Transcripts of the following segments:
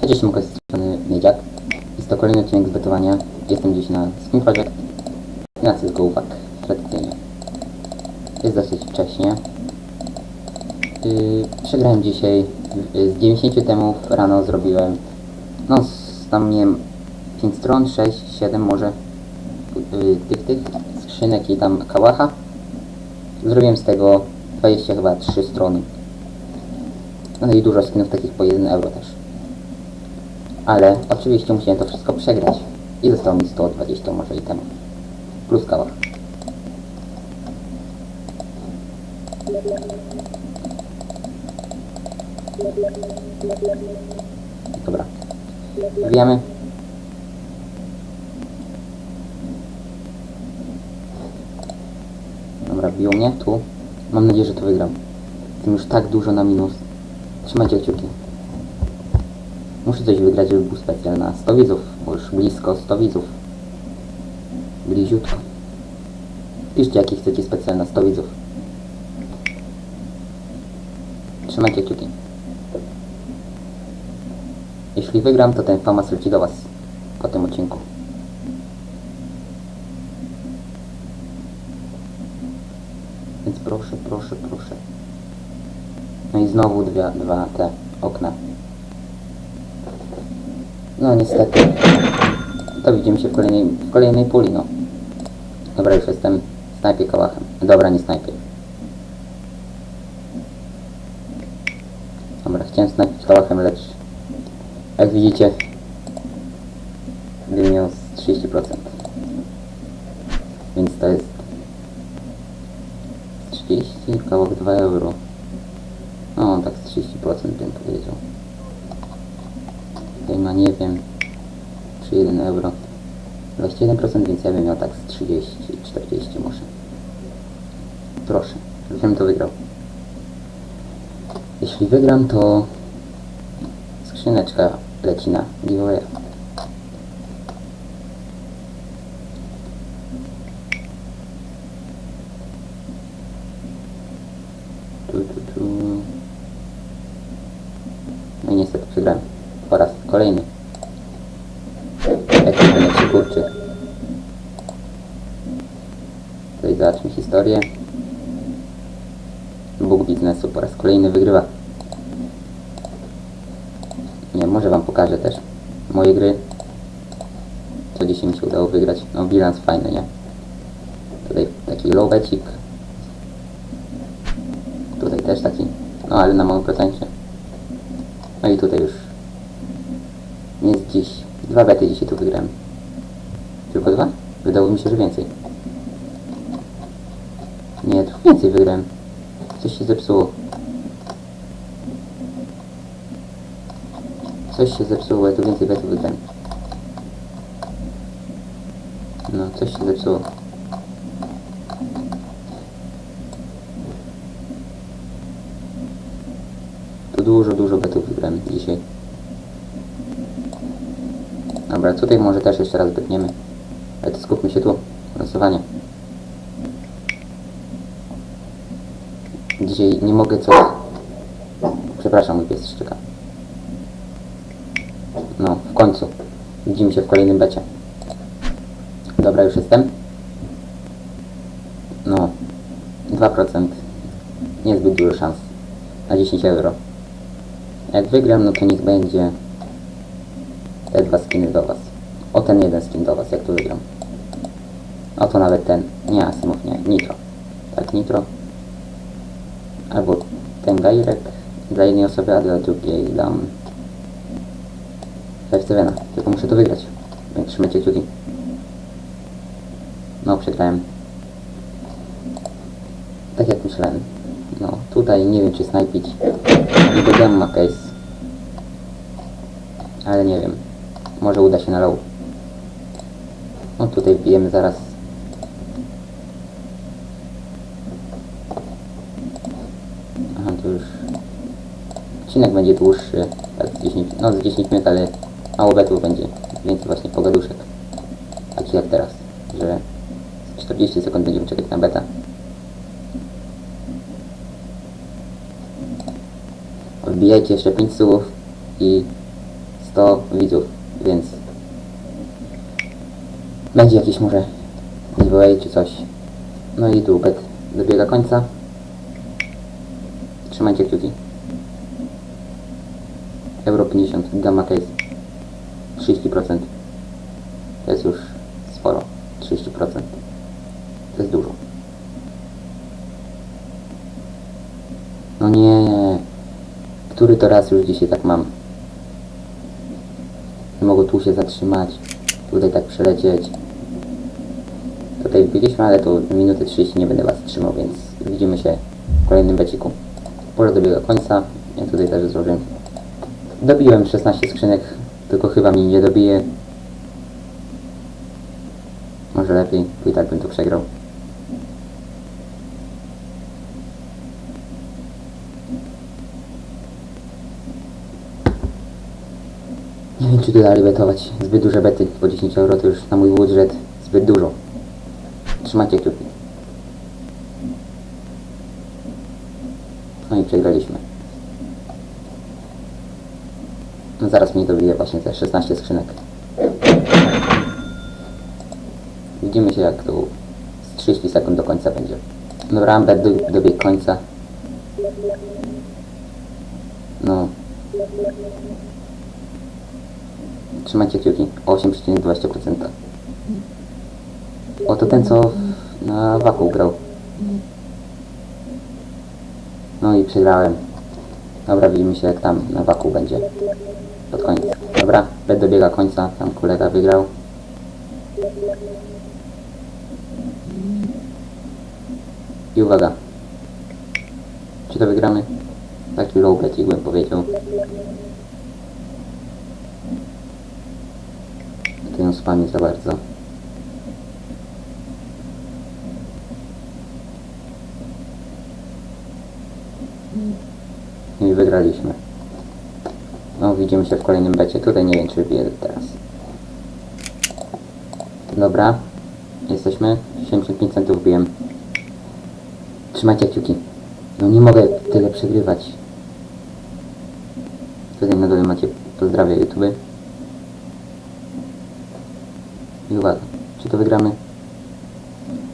Cześć, jestem z strony Miedziak. Jest to kolejny odcinek z. Jestem dziś na Skin Project. I na CSGO uwag, tradycyjnie. Jest dosyć wcześnie. Yy, przegrałem dzisiaj. Z 90 temów rano zrobiłem, no z, tam nie wiem, 5 stron, 6, 7 może yy, tych, tych skrzynek i tam kałacha. Zrobiłem z tego 20 chyba 3 strony. No i dużo skinów takich po 1 euro też. Ale oczywiście musiałem to wszystko przegrać. I zostało mi 120 może i temu. Plus kawałek. Dobra. Wbijamy. Dobra, biją mnie tu. Mam nadzieję, że to wygram. Tym już tak dużo na minus. Trzymajcie kciuki. Muszę coś wygrać, żeby był specjal na 100 widzów, bo już blisko 100 widzów. Bliziutko. Piszcie jaki chcecie specjal na 100 widzów. Trzymajcie kciuki. Jeśli wygram, to ten famas leci do Was po tym odcinku. Więc proszę, proszę, proszę. No i znowu dwie, dwa te okna. No niestety. To widzimy się w kolejnej, w kolejnej puli, no. Dobra, już jestem. Snajpię kałachem. Dobra, nie snajpię. Dobra, chciałem snajpić kałachem, lecz... Jak widzicie... Miał z 30%. Więc to jest... 30, kawałek 2 euro. No, tak z 30% bym powiedział. Tutaj ma, nie wiem, czy 1 euro. 21%, więc ja bym miał tak z 30, 40 może. Proszę, żebym to wygrał. Jeśli wygram, to skrzyneczka leci na giveaway. No i niestety przegrałem. Po raz kolejny. Jak to się kurczy. Tutaj zobaczmy historię. Bóg biznesu po raz kolejny wygrywa. Nie, może wam pokażę też moje gry. Co dzisiaj mi się udało wygrać. No bilans fajny, nie? Tutaj taki lowecik. Tutaj też taki. No ale na małym procencie. No i tutaj już dziś. Dwa bety dzisiaj tu wygrałem. Tylko dwa? Wydało mi się, że więcej. Nie, trochę więcej wygrałem. Coś się zepsuło. Coś się zepsuło, ja tu więcej betów wygrałem. No, coś się zepsuło. Tu dużo, dużo betów wygrałem dzisiaj. Dobra, tutaj może też jeszcze raz betniemy. Ale to skupmy się tu. Losowanie. Dzisiaj nie mogę coś... Przepraszam, mój pies szczeka. No, w końcu. Widzimy się w kolejnym becie. Dobra, już jestem. No, 2%. Niezbyt dużo szans. Na 10 euro. Jak wygram, no to niech będzie dwa skiny do was. O ten jeden skin do was, jak tu wygram. Oto nawet ten. Nie, Asimov, nie. Nitro. Tak, Nitro. Albo ten gajrek dla jednej osoby, a dla drugiej dam F7. Tylko muszę to wygrać. Więc trzymajcie kciuki. No, przegrałem. Tak jak myślałem. No, tutaj nie wiem czy snajpić. Niby gamma case. Ale nie wiem. Może uda się na low. No tutaj wbijemy zaraz. Aha, to już... Odcinek będzie dłuższy. Tak, z 10, no z 10 minut, ale mało betów będzie. Więcej właśnie pogaduszek. Takich jak teraz. Że z 40 sekund będziemy czekać na beta. Wbijajcie jeszcze 5 słów i 100 widzów, więc będzie jakiś może giveaway czy coś. No i tu bet dobiega końca. Trzymajcie kciuki. Euro 50, gamma case 30%. To jest już sporo. 30%. To jest dużo. No nie. Który to raz już dzisiaj tak mam? Mogę tu się zatrzymać. Tutaj tak przelecieć. Tutaj byliśmy, ale to minuty 30 nie będę was trzymał, więc widzimy się w kolejnym beciku. Pole dobiega końca. Ja tutaj też złożę. Dobiłem 16 skrzynek, tylko chyba mi nie dobije. Może lepiej, bo i tak bym to przegrał. Nie wiem czy tu dalej betować. Zbyt duże bety, po 10 euro to już na mój budżet zbyt dużo. Trzymajcie kciuki. No i przegraliśmy. No zaraz mnie dobije właśnie te 16 skrzynek. Widzimy się jak tu z 30 sekund do końca będzie. Dobra, Amber do, dobiegł końca. No. Trzymajcie kciuki. 8,20%. O, to ten co na waku grał. No i przegrałem. Dobra, widzimy się jak tam na waku będzie. Pod koniec. Dobra, bet dobiega końca. Tam kolega wygrał. I uwaga. Czy to wygramy? Taki low bet, powiedział. Spami za bardzo. I wygraliśmy. No, widzimy się w kolejnym becie. Tutaj nie wiem, czy wybiję teraz. Dobra. Jesteśmy. 75 centów wbiłem. Trzymajcie kciuki. No nie mogę tyle przegrywać. Tutaj na dole macie pozdrawiam YouTube. I uwaga, czy to wygramy?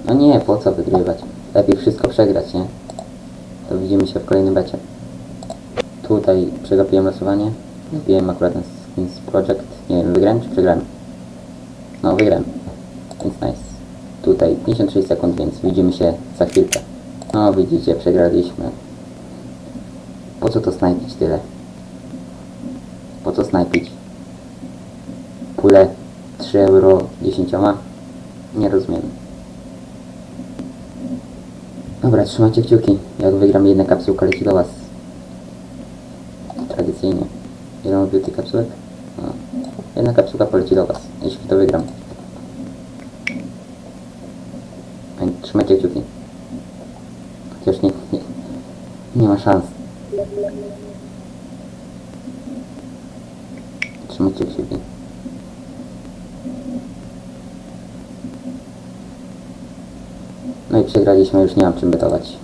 No nie, po co wygrywać? Lepiej wszystko przegrać, nie? To widzimy się w kolejnym becie. Tutaj przegapiłem losowanie. Wbiłem akurat na Skins Project. Nie wiem, wygrałem czy przegrałem? No, wygrałem. Więc nice. Tutaj 56 sekund, więc widzimy się za chwilkę. No, widzicie, przegraliśmy. Po co to snajpić tyle? Po co snajpić? Pule 3 euro 10? Nie rozumiem. Dobra, trzymajcie kciuki. Jak wygram jedna kapsułka leci do was. Tradycyjnie. Ile mam tych kapsułek? No. Jedna kapsułka poleci do was, jeśli to wygram. Trzymajcie kciuki. Chociaż nie, nie, nie ma szans. Trzymajcie kciuki. No i przegraliśmy, już nie mam czym betować.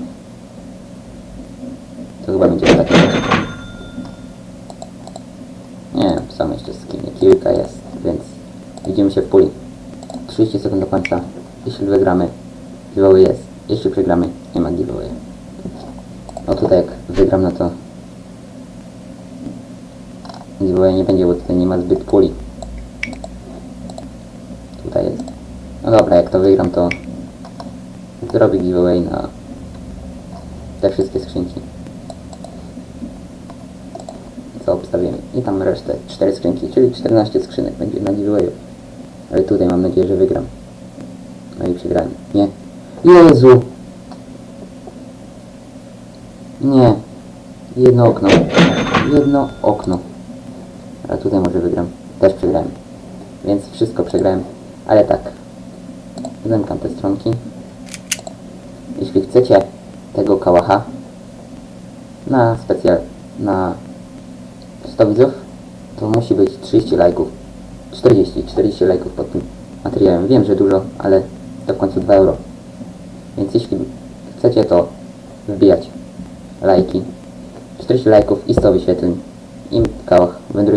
To chyba będzie taki. Nie, są jeszcze skiny, kilka jest, więc widzimy się w puli. 30 sekund do końca. Jeśli wygramy, giveaway jest. Jeśli przegramy, nie ma giveaway. No tutaj jak wygram, no to giveaway nie będzie, bo tutaj nie ma zbyt puli. Tutaj jest. No dobra, jak to wygram, to zrobię giveaway na te wszystkie skrzynki. Co obstawiamy. I tam resztę, 4 skrzynki, czyli 14 skrzynek będzie na giveawayu. Ale tutaj mam nadzieję, że wygram. No i przegrałem. Nie. Jezu! Nie. Jedno okno. Jedno okno. A tutaj może wygram. Też przegrałem. Więc wszystko przegrałem. Ale tak. Zamkam te stronki. Jeśli chcecie tego kałacha na specjal, na 100 widzów, to musi być 30 lajków. 40, 40 lajków pod tym materiałem. Wiem, że dużo, ale to w końcu 2 euro. Więc jeśli chcecie to wbijać lajki, 40 lajków i 100 wyświetleń i kałach wędruje